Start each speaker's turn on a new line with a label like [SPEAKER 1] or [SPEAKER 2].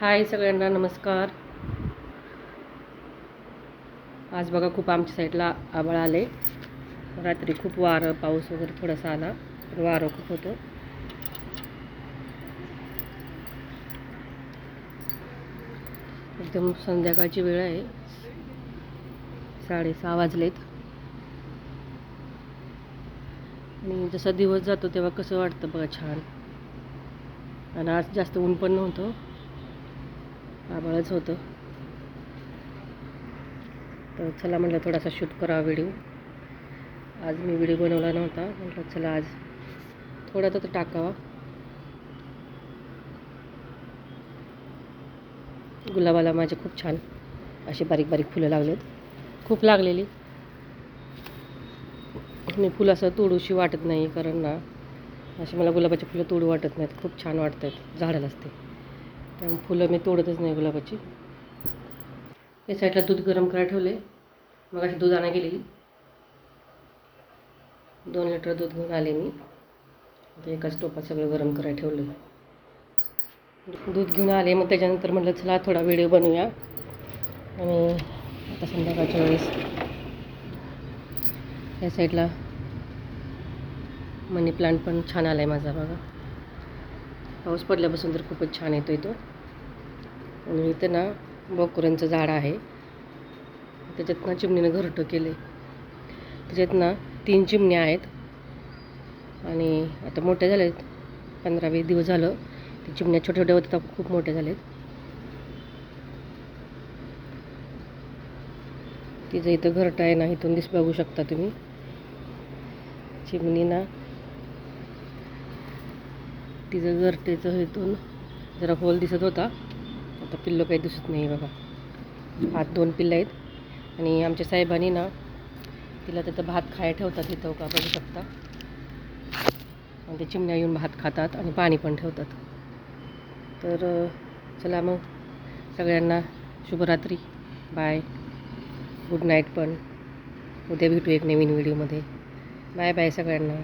[SPEAKER 1] हाय सगळ्यांना नमस्कार. आज बघा खूप आमच्या साईडला आबळ आले. रात्री खूप वारं पाऊस वगैरे थोडासा आला पण वारं खूप होतं. एकदम संध्याकाळची वेळ आहे. साडेसहा वाजलेत. आणि जसा दिवस जातो तेव्हा कसं वाटतं बघा छान. आणि आज जास्त ऊन पण नव्हतं. आभाळच होतं. तर चला म्हटलं थोडासा शूट करा व्हिडिओ. आज मी व्हिडिओ बनवला नव्हता. म्हटलं चला आज थोडा तर टाकावा. गुलाबाला माझे खूप छान असे बारीक बारीक फुलं लागलेत. खूप लागलेली. मी फुलं असं तोडूशी वाटत नाही कारण ना असे मला गुलाबाची फुलं तोडू वाटत नाहीत. खूप छान वाटत आहेत झाडाला असते त्यामुळे फुलं मी तोडतच नाही गुलाबाची. या साईडला दूध गरम करायला ठेवले मग अशी दूध आणा गेलेली दोन लिटर दूध घेऊन आले मी. आता एकाच टोपात सगळं गरम करायला ठेवलं दूध घेऊन आले मग त्याच्यानंतर म्हटलं चला थोडा व्हिडिओ बनवूया. आणि आता संध्याकाळच्या वेळेस या साईडला मनी प्लांट पण छान आला आहे माझा बघा. पाऊस पडल्यापासून तर खूपच छान येतो तो. आणि इथं ना बोकुरांचं झाड आहे. त्याच्यात ना चिमणीनं घरटं केले त्याच्यात ना तीन चिमण्या आहेत. आणि आता मोठ्या झाल्या आहेत पंधरा वीस दिवस झालं. ते चिमण्या छोट्या छोट्या होत्या आता खूप मोठ्या झाल्यात. तिचं इथं घरटं आहे ना इथून दिस बघू शकता तुम्ही. चिमणी ना तिचं घरटेचं इथून जरा होल दिसत होता. आता पिल्लं काही दिसत नाही बघा. आत दोन पिल्लं आहेत. आणि आमच्या साहेबांनी ना तिला तिथं भात खायला ठेवतात इथं का बघू शकता. आणि ते चिमण्या येऊन भात खातात आणि पाणी पण ठेवतात. तर चला मग. सगळ्यांना शुभरात्री. बाय. गुड नाईट पण. उद्या भेटू एक नवीन व्हिडिओमध्ये. बाय बाय सगळ्यांना.